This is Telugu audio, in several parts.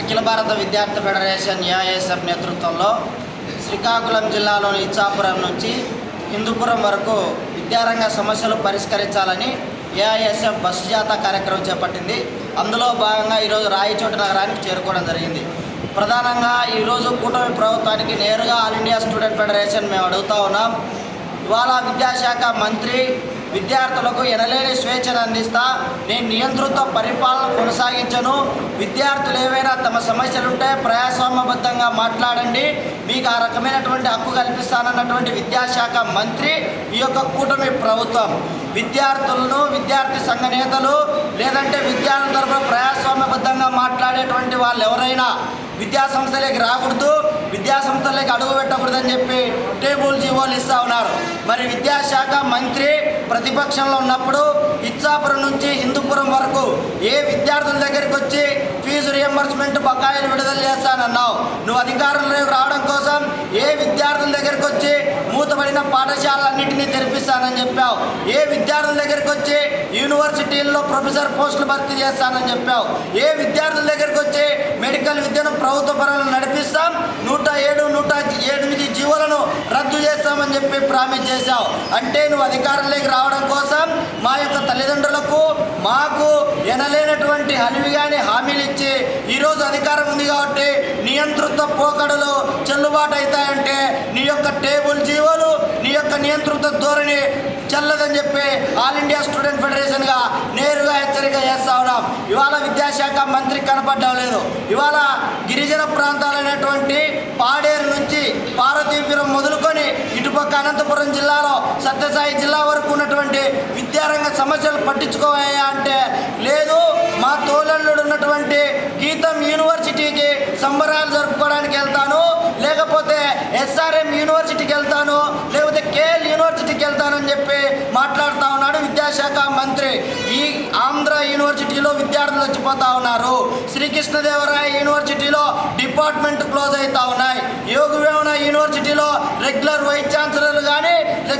అఖిల భారత విద్యార్థి ఫెడరేషన్ ఏఐఎస్ఎఫ్ నేతృత్వంలో శ్రీకాకుళం జిల్లాలోని ఇచ్చాపురం నుంచి హిందూపురం వరకు విద్యారంగ సమస్యలు పరిష్కరించాలని ఏఐఎస్ఎఫ్ బస్సు జాత కార్యక్రమం చేపట్టింది. అందులో భాగంగా ఈరోజు రాయచోటి నగరానికి చేరుకోవడం జరిగింది. ప్రధానంగా ఈరోజు కూటమి ప్రభుత్వానికి నేరుగా ఆల్ ఇండియా స్టూడెంట్ ఫెడరేషన్ మేము అడుగుతా ఉన్నాం. ఇవాళ విద్యాశాఖ మంత్రి విద్యార్థులకు ఎనలేని స్వేచ్ఛను అందిస్తా నేను నియంత్రిత పరిపాలన కొనసాగించను. విద్యార్థులు ఏవైనా తమ సమస్యలుంటే ప్రయాసోమబద్ధంగా మాట్లాడండి. మీకు ఆ రకమైనటువంటి హక్కు కల్పిస్తానన్నటువంటి విద్యాశాఖ మంత్రి ఈ యొక్క కూటమి ప్రభుత్వం. విద్యార్థులను విద్యార్థి సంఘ నేతలు లేదంటే విద్యార్థుల తరపున ప్రయాస్వామ్యబద్ధంగా మాట్లాడేటువంటి వాళ్ళు ఎవరైనా విద్యాసంస్థలకి రాకూడదు విద్యాసంస్థలకి అడుగు పెట్టకూడదని చెప్పి టేబుల్ జీవోలు ఇస్తా ఉన్నారు. మరి విద్యాశాఖ మంత్రి ప్రతిపక్షంలో ఉన్నప్పుడు ఇచ్చాపురం నుంచి హిందూపురం వరకు ఏ విద్యార్థుల దగ్గరికి వచ్చి ఫీజు రియంబర్స్మెంట్ బకాయిలు విడుదల చేస్తానన్నావు? నువ్వు అధికారంలోకి రావడం కోసం ఏ విద్యార్థుల దగ్గరికి వచ్చి మూతబడిన పాఠశాలన్నింటినీ తెరిపిస్తానని చెప్పావు? ఏ విద్యార్థుల దగ్గరికి వచ్చి యూనివర్సిటీల్లో ప్రొఫెసర్ పోస్టులు భర్తీ చేస్తానని చెప్పావు? ఏ విద్యార్థుల దగ్గరికి వచ్చి మెడికల్ విద్యను ప్రభుత్వ పరంగా నడిపిస్తాం? నూట ఏడు ప్రామిస్ చేశావు. అంటే నువ్వు అధికారంలోకి రావడం కోసం మా యొక్క తల్లిదండ్రులకు మాకు ఎనలేనటువంటి హలివిగాని హామీలు ఇచ్చి ఈరోజు అధికారం ఉంది కాబట్టి నియంతృత్వ పోకడలు చెల్లుబాటు అవుతాయంటే నీ యొక్క టేబుల్ జీవో నియంతృత్వ ధోరణి చల్లదని చెప్పి ఆల్ ఇండియా స్టూడెంట్ ఫెడరేషన్గా నేరుగా హెచ్చరిక చేస్తా ఉన్నాం. ఇవాళ విద్యాశాఖ మంత్రి కనపడడం లేదు. ఇవాళ గిరిజన ప్రాంతాలైనటువంటి పాడేరు నుంచి పార్వతీపురం మొదలుకొని ఇటుపక్క అనంతపురం జిల్లాలో సత్యసాయి జిల్లా వరకు ఉన్నటువంటి విద్యారంగ సమస్యలు పట్టించుకోవాయా అంటే లేదు. మా తోలల్లుడు ఉన్నటువంటి గీతం యూనివర్సిటీకి సంబరాలు జరుపుకోవడానికి వెళ్తాను. లేకపోతే ఎస్ఆర్ఎం యూనివర్సిటీకి వెళ్తాను. లేకపోతే కేఎల్ యూనివర్సిటీకి వెళ్తానని చెప్పి మాట్లాడుతూ ఉన్నాడు విద్యాశాఖ మంత్రి. ఈ ఆంధ్ర యూనివర్సిటీలో విద్యార్థులు వచ్చిపోతా ఉన్నారు. శ్రీకృష్ణదేవరాయ యూనివర్సిటీలో డిపార్ట్మెంట్ క్లోజ్ అవుతా ఉన్నాయి. యోగవేమన యూనివర్సిటీలో రెగ్యులర్ వైస్ ఛాన్సలర్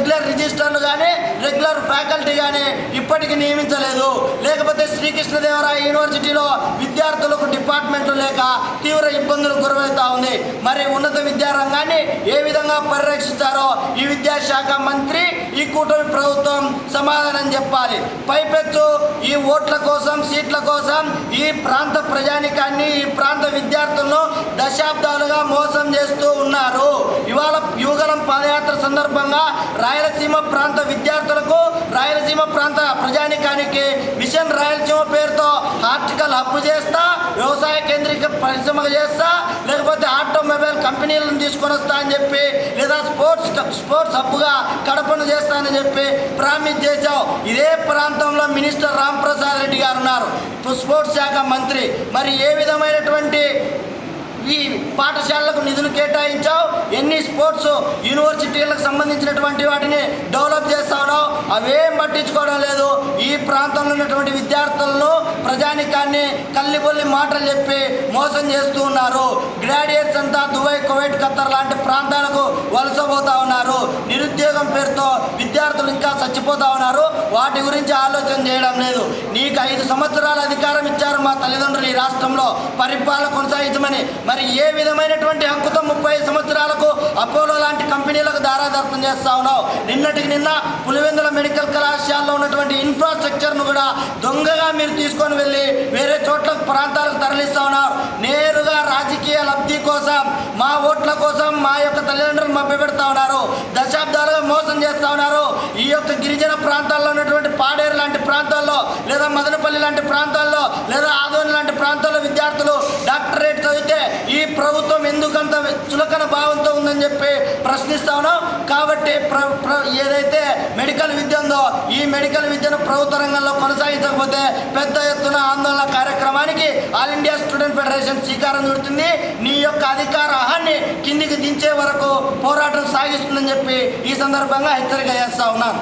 రెగ్యులర్ రిజిస్టర్లు కానీ రెగ్యులర్ ఫ్యాకల్టీ కానీ ఇప్పటికీ నియమించలేదు. లేకపోతే శ్రీకృష్ణదేవరాయ యూనివర్సిటీలో విద్యార్థులకు డిపార్ట్మెంట్లు లేక తీవ్ర ఇబ్బందులు గురవుతా ఉంది. మరి ఉన్నత విద్యారంగాన్ని ఏ విధంగా పరిరక్షిస్తారో ఈ విద్యాశాఖ మంత్రి ఈ కూటమి ప్రభుత్వం సమాధానం చెప్పాలి. పైపెచ్చు ఈ ఓట్ల కోసం సీట్ల కోసం ఈ ప్రాంత ప్రజానికాన్ని ఈ ప్రాంత విద్యార్థులను దశాబ్దాలుగా మోసం చేస్తూ ఉన్నారు. ఇవాళ యువగలం పాదయాత్ర సందర్భంగా రాయలసీమ ప్రాంత విద్యార్థులకు రాయలసీమ ప్రాంత ప్రజానికానికి మిషన్ రాయలసీమ పేరుతో ఆర్టికల్ అప్పు చేస్తా వ్యవసాయ కేంద్రీక పరిశ్రమ చేస్తా లేకపోతే ఆటోమొబైల్ కంపెనీలను తీసుకొని వస్తా అని చెప్పి లేదా స్పోర్ట్స్ స్పోర్ట్స్ హబ్బుగా కడపను చేస్తానని చెప్పి ప్రామిస్ చేశావు. ఇదే ప్రాంతంలో మినిస్టర్ రామ్ ప్రసాద్ గారు ఉన్నారు. స్పోర్ట్స్ శాఖ మంత్రి. మరి ఏ విధమైనటువంటి ఈ పాఠశాలలకు నిధులు కేటాయించావు? ఎన్ని స్పోర్ట్స్ యూనివర్సిటీలకు సంబంధించినటువంటి వాటిని డెవలప్ చేస్తాడో అవేం పట్టించుకోవడం లేదు. ఈ ప్రాంతంలో ఉన్నటువంటి విద్యార్థులను ప్రజానికాన్ని కల్లిబొల్లి మాటలు చెప్పి మోసం చేస్తూ ఉన్నారు. గ్రాడ్యుయేట్స్ అంతా దుబాయ్ కువైట్ ఖత్తర్ లాంటి ప్రాంతాలకు వలసపోతా ఉన్నారు. నిరుద్యోగం పేరుతో విద్యార్థులు చచ్చిపోతా ఉన్నారు వాటి గురించి ఆలోచన చేయడం లేదు. నీకు ఐదు సంవత్సరాల అధికారం ఇచ్చారు మా తల్లిదండ్రులు ఈ రాష్ట్రంలో. పరిపాలన కొనసాగించమని. మరి ఏ విధమైనటువంటి హక్కుతో ముప్పై సంవత్సరాలకు అపోలో లాంటి కంపెనీలకు దారాదర్శనం చేస్తా ఉన్నావు? నిన్నటికి నిన్న పులివెందుల మెడికల్ కళాశాలలో ఉన్నటువంటి ఇన్ఫ్రాస్ట్రక్చర్ను కూడా దొంగగా మీరు తీసుకొని వెళ్ళి వేరే చోట్ల ప్రాంతాలకు తరలిస్తా ఉన్నారు. నేరుగా రాజకీయ లబ్ధి కోసం మా ఓట్ల కోసం మా యొక్క తల్లిదండ్రులు మభ్యపెడతా ఉన్నారు. దశాబ్దాలుగా మోసం చేస్తా ఉన్నారు. ఈ యొక్క గిరిజన ప్రాంతాల్లో ఉన్నటువంటి పాడేరు లాంటి ప్రాంతాల్లో లేదా మదనపల్లి లాంటి ప్రాంతాల్లో లేదా ఆదోని లాంటి ప్రాంతాల్లో విద్యార్థులు డాక్టరేట్ చదివితే ఈ ప్రభుత్వం ఎందుకంత చులకన భావంతో ఉందని చెప్పి ప్రశ్నిస్తా ఉన్నాం. కాబట్టి ప్ర ప్ర ఏదైతే మెడికల్ విద్య ఉందో ఈ మెడికల్ విద్యను ప్రభుత్వ రంగంలో కొనసాగించకపోతే పెద్ద ఎత్తున ఆందోళన కార్యక్రమానికి ఆల్ ఇండియా స్టూడెంట్ ఫెడరేషన్ శ్రీకారం చుడుతుంది. నీ యొక్క అధికార అహాన్ని కిందికి దించే వరకు పోరాటం సాగిస్తుందని చెప్పి ఈ సందర్భంగా హెచ్చరిక చేస్తా ఉన్నాను.